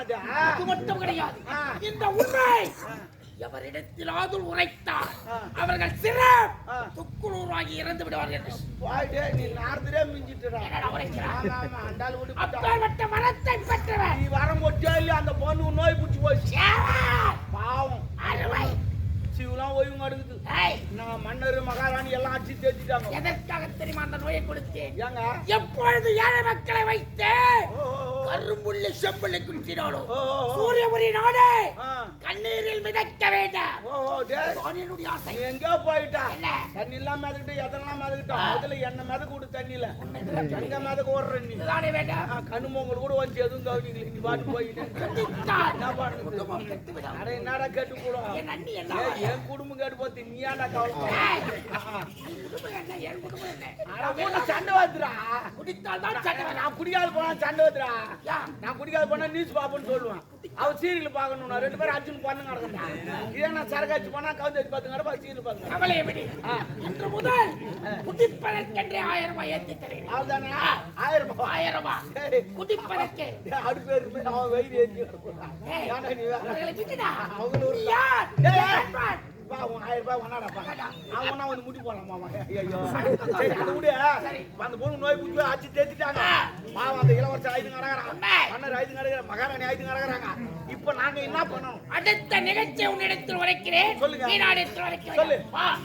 அது? மட்டும் கிடையாது. இந்த உண்மை எவரிடத்திலாவது உரைத்தார் ஆ. அவர்கள் சிறம் ஆ. துக்குநூறாகி இறந்து விடுவார்கள். அப்பேற்பட்ட மரத்தை பெற்றவன் நீ வரம் இல்லையா? அந்த பொண்ணு நோய் பிடிச்சி போச்சு. பாவம். அருமை! சிவலாம் ஓய்வு அடுக்குது நான் மன்னர் மகாராணி எல்லாம் அடிச்சு தேய்ச்சிட்டாங்க. எதற்காக தெரியுமா அந்த நோயை கொடுத்தேன்? எப்பொழுது ஏழை மக்களை வைத்து ஓ, ஓ, ஓ. கரும்புள்ளி ஓ, ஓ. சூரியபுரி நாடு. கண்ணீரில் மிதக்க வேண்டாம். என்னுடைய ஆசை. நீ எங்கேயோ போயிட்டா? தண்ணி இல்லாம மிதக்கிட்டு எதெல்லாம் மிதக்கிட்டோம். அதுல என்ன மிதக்க விடு தண்ணியில. எங்க மிதக்க ஓடுற நீ? இதுதானே வேண்டாம். ஆ, கண்ணு மோங்கல் கூட வந்து எதுவும் கவனிக்கல. நீ பாட்டு போயிட்டு. என்னடா கேட்டு போடும்? என் குடும்பம் கேட்டு போத்து நீ ஏன்டா கவலை சண்டை வந்துடா குடித்தால் தான் சண்டை. நான் குடிக்காது போனா சண்டை வந்துடா நான் குடிக்காது போனா நியூஸ் பாப்பேன்னு சொல்லுவேன் அவ சீரியல் பார்க்கணும் நான் ரெண்டு பேரும் அர்ஜுன் பண்ணு நடக்கணும் இதே நான் சரக்கு அடிச்சு போனா கவுந்து வச்சு பார்த்துங்க கிடப்பா சீரியல் பாருங்க கவலையை விடு. இன்று முதல் குடிப்பதற்கென்றே ஆயிரம் ரூபாய் ஏற்றி தருகிறேன். அவள்தானே ஆயிரம் ரூபாய் ஆயிரம் ரூபாய். குடிப்பதற்கு. அடுப்பு இருக்கு அவன் வயிறு ஏற்றி விட்டுடா. அவங்கள யார்? உன் ஆயிரம் ரூபாய் ஒன்னாடாப்பா. அவன் வந்து முட்டி போடலாமா அவன்? ஐயையோ. சரி, அதை விடு. அந்த பொண்ணு நோய் போய் அடிச்சு தேத்திட்டாங்க. பாவம், அந்த இளவரசர். மன்னர். மகாராணி ஐந்து நடக்கிறாங்க. இப்ப நாங்க என்ன பண்ணணும் அடுத்த நிகழ்ச்சியை உன்னிடத்தில் உரைக்கிறேன் சொல்லுங்க. நீ நாடத்தில் உரைக்க சொல்லு. வேண்டும். வா.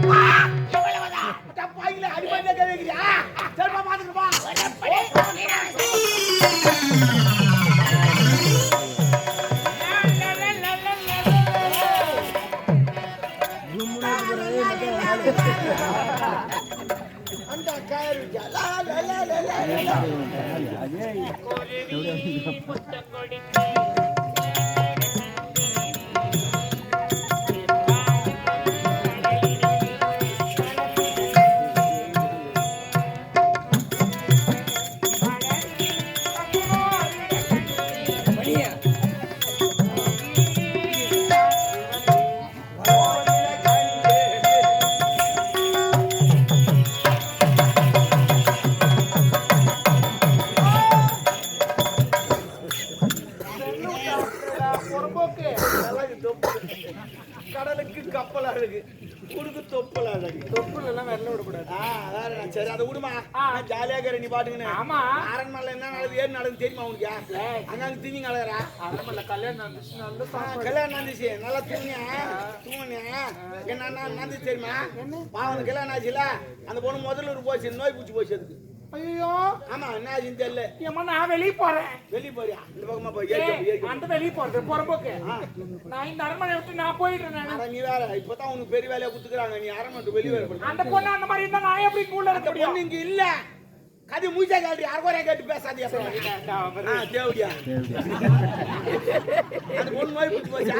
வா. எவ்வளவுதான்? அட்டா, பாயில அடிப்படையிலே கேட்கிறியா? வரப்படி. அங்க திங்கி கலகுறா கல்யாணம் நடந்துச்சு. கல்யாணம் நடந்துச்சு. நல்லா தூங்கியா தூங்கினியா? என்ன நடந்துச்சு தெரியுமா? பாவம் கல்யாணம் ஆச்சுல? அந்த பொண்ணு முதல்ல ஒரு போச்சு நோய் பூச்சி போச்சு அதுக்கு. ஐயோ. ஆமா என்ன ஆச்சுன்னு தெரியல. ஏம்மா நான் வெளியே போறேன். வெளியே போறியா? இந்த பக்கமா போய். அந்த வெளியே போறது புறம்போக்கு. ஆ. நான் இந்த அரண்மனை விட்டு நான் போயிடுறேன். நானு. அட நீ வேற இப்பதான் உனக்கு பெரிய வேலையா குத்துக்கிறாங்க நீ அரண்மனை வெளியே போடு. அந்த பொண்ணு அந்த மாதிரி இருந்தா நான் எப்படி கூட இருக்க முடியும்? இங்க இல்ல. கதி மூச்சா கேட்டு யாருக்கோரே கேட்டு பேசாதே தேவடியா? அந்த பொண்ணு நோய் பிடிச்சி போச்சா?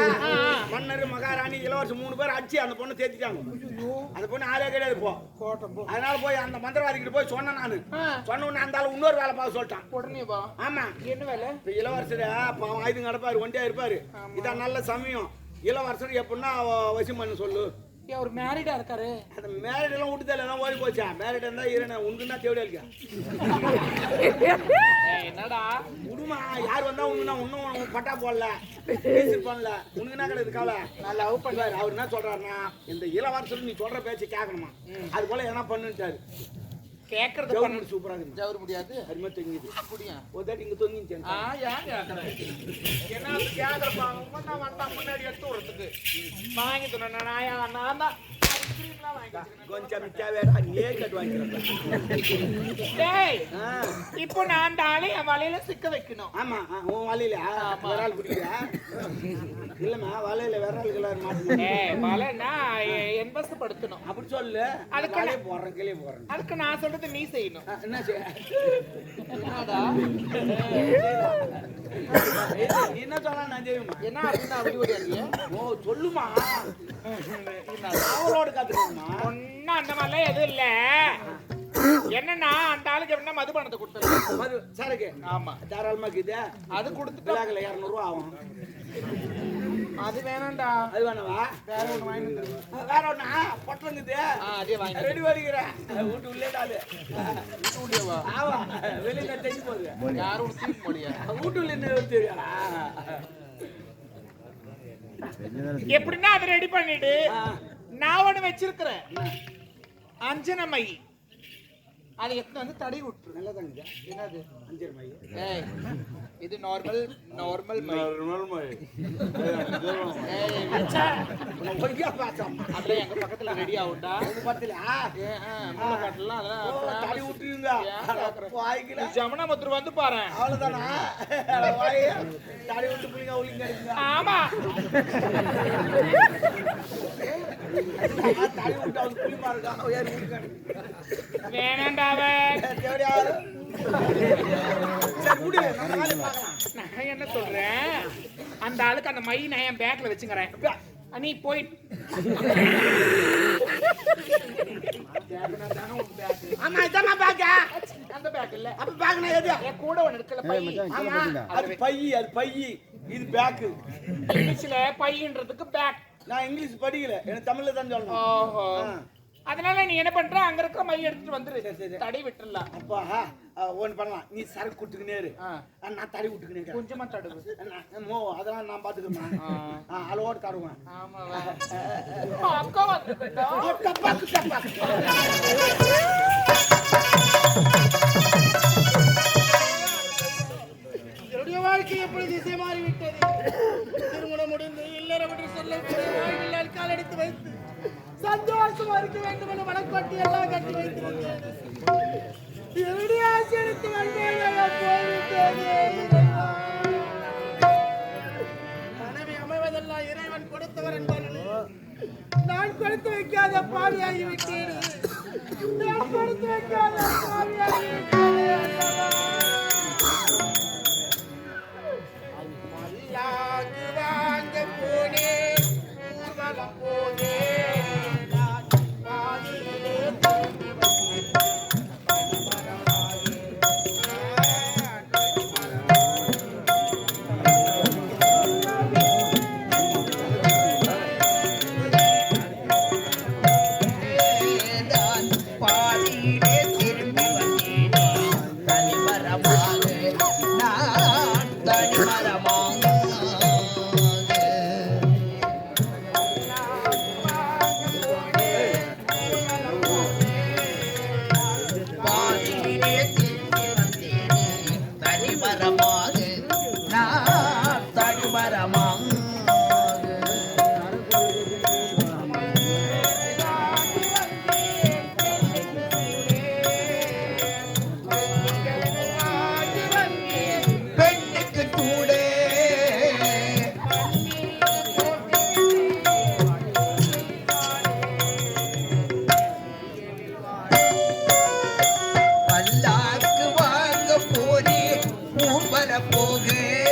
மன்னர் மகாராணி இளவரசர் மூணு பேர் அடிச்சு அந்த பொண்ணு தேத்திட்டாங்க. அந்த பொண்ணு ஆளே கிடையாது போ. அதனால போய் அந்த மந்திரவாதி கிட்ட போய் சொன்னேன் நானு. சொன்ன உடனே அந்த இன்னொரு வேலை பார்க்க சொல்லிட்டான். உடனே வா. ஆமா. என்ன வேலை? இப்ப இளவரசர் பாவம் ஆயுதம் கிடப்பாரு ஒண்டியா இருப்பாரு. இதான் நல்ல சமயம். இளவரசர் எப்படின்னா பண்ண சொல்லு. ஒரு மேரிடா இருக்காரு. அந்த மேரிட் எல்லாம் விட்டுதல் எல்லாம் ஓடி போச்சா? மேரிட் இருந்தா இருந்த உனக்குன்னா தேவையா இருக்கா என்னடா? விடுமா யார் வந்தா இன்னும் உனக்கு பட்டா போடல பேசி பண்ணல உனக்கு என்ன கிடையாது கவலை நான் லவ் பண்ணுவாரு அவர் என்ன சொல்றாருன்னா இந்த இளவரசர் நீ சொல்ற பேச்சு கேட்கணுமா அது போல எதனா பண்ணுட்டாரு கேக்குறது பண்ணு. சூப்பரா இருக்கு. ஜவுர் முடியாது. அருமையா தொங்கிது. அப்படியா ஒரு தாட்டி இங்க தொங்கிச்சு ஆ கேக்குறேன் என்ன கேக்குறப்பா? நான் வந்தா முன்னாடி எடுத்து வரதுக்கு வாங்கி தரேன். நான் நான் தான். ஐஸ்கிரீம்லாம் வாங்கி வச்சிருக்கேன். கொஞ்சம் தேவையா நீயே கட்டு வாங்கிக்கிறப்ப டேய் ஆ இப்போ நான் ஆளை என் வலையில சிக்க வைக்கணும். ஆமா உன் வலையில ஆள் பிடிக்கிற இல்லம்மா வலையில மாட்டேங்க ஏய் வலைன்னா என்பஸ் படுத்தணும் அப்படி சொல்லு. அதுக்கு போடுறேன் கிளியே போடுறேன். அதுக்கு நான் சொல்றது நீ செய்யணும். என்ன செய்ய? என்ன சொன்னா நான் செய்யுமா என்ன அப்படின்னா அப்படி ஓ சொல்லுமா. ஒன்னும் அந்த மாதிரிலாம் எதுவும் இல்ல. என்னன்னா அந்த ஆளுக்கு எப்படின்னா மதுபானத்தை கொடுத்துருக்கேன் மது சரக்கு. ஆமா. தாராளமா அது கொடுத்துட்டு விழாக்கில் இரநூறுவா ஆகும். அது வேணாம்டா. அது வேணவா? வேற ஒண்ணு வாங்கி வந்துரு. வேற ஒண்ணா? பொட்டலுங்குது ஆ அதே வாங்கி ரெடி பண்ணிக்கிறேன். வீட்டு உள்ளே நாலு வீட்டுவா ஆமா. வெளியில தைச்சு போகுது. யாரும் தூக்க முடியா வீட்டு உள்ள என்ன தெரியும். எப்படின்னா அதை ரெடி பண்ணிடு நான் ஒண்ணு வச்சிருக்கிறேன். அஞ்சனமை அதை எடுத்து வந்து தடவி விட்டுரு. நல்லதாங்க என்னது? அஞ்சரை மை. இது நார்மல் நார்மல் மை. ஏய் வச்சா பொய்யா பாசம். அதெல்லாம் எங்க பக்கத்துல ரெடி ஆகும்டா. பத்தில ஏ ஆ முள்ள காட்டலாம் அதெல்லாம் தடி விட்டுருங்க. வாய்க்கல. ஜமுனா முத்துரு வந்து பாரு. அவ்வளவுதானா? வாய். தடி விட்டு புள்ளிங்க உள்ளிங்க இருக்குங்க ஆமா. தடி விட்டு அவன் ஏறி விட்டுக்காரு வேணாண்டா. அவன் நான் என்ன சொல்றேன்? அந்த ஆளுக்கு அந்த மை நான் என் பேக்ல வச்சுக்கிறேன் நீ போய். ஆமா இதான் நான் பாக்க அந்த பேக் இல்ல. அப்ப பாக்கணும் எது? என் கூட ஒண்ணு இருக்குல்ல பை? ஆமா. அது பையி அது பையி இது பேக்கு இங்கிலீஷ்ல பையன்றதுக்கு பேக் நான் இங்கிலீஷ் படிக்கல. எனக்கு தமிழ்ல தான் சொல்லணும். ஓஹோ. அதனால நீ என்ன பண்ற? அங்க இருக்கிற மை எடுத்துட்டு வந்துரு. தடை விட்டுறலாம். அப்பா ஒன்று பண்ணலாம். நீ சரக்கு விட்டுக்கினே இரு. நான் தடி விட்டுக்கினே இருக்கிறேன். கொஞ்சமா தடுவு. மோ அதெல்லாம் நான் பார்த்துக்கிறேன் ஆ. அளவோடு தருவேன் அக்கா என்னுடைய வாழ்க்கை எப்படி திசை மாறிவிட்டது? திருமணம் முடிந்து இல்லற என்று சொல்லக்கூடிய வாழ்வில் கால் எடுத்து வைத்து சந்தோஷமா இருக்க வேண்டும் என மனக்கட்டி எல்லாம் கட்டி வைத்திருந்தேன் வந்தேன் மனைவி அமைவதெல்லாம் இறைவன் கொடுத்தவர் என்பார்கள். நான் கொடுத்து வைக்காத பாவியாகிவிட்டேன். நான் கொடுத்து வைக்காத பாவியாகி வாங்க போனே ஊர்வலம் போக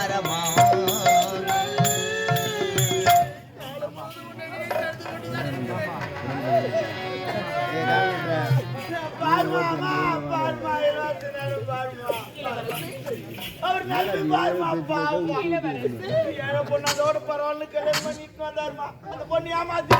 மரமா? அவர் நல்ல பாருமா பாவம் பரவாயில்ல கல்யாணம் பண்ணிட்டு வந்தாருமா? அந்த பொண்ணு ஏமாத்தி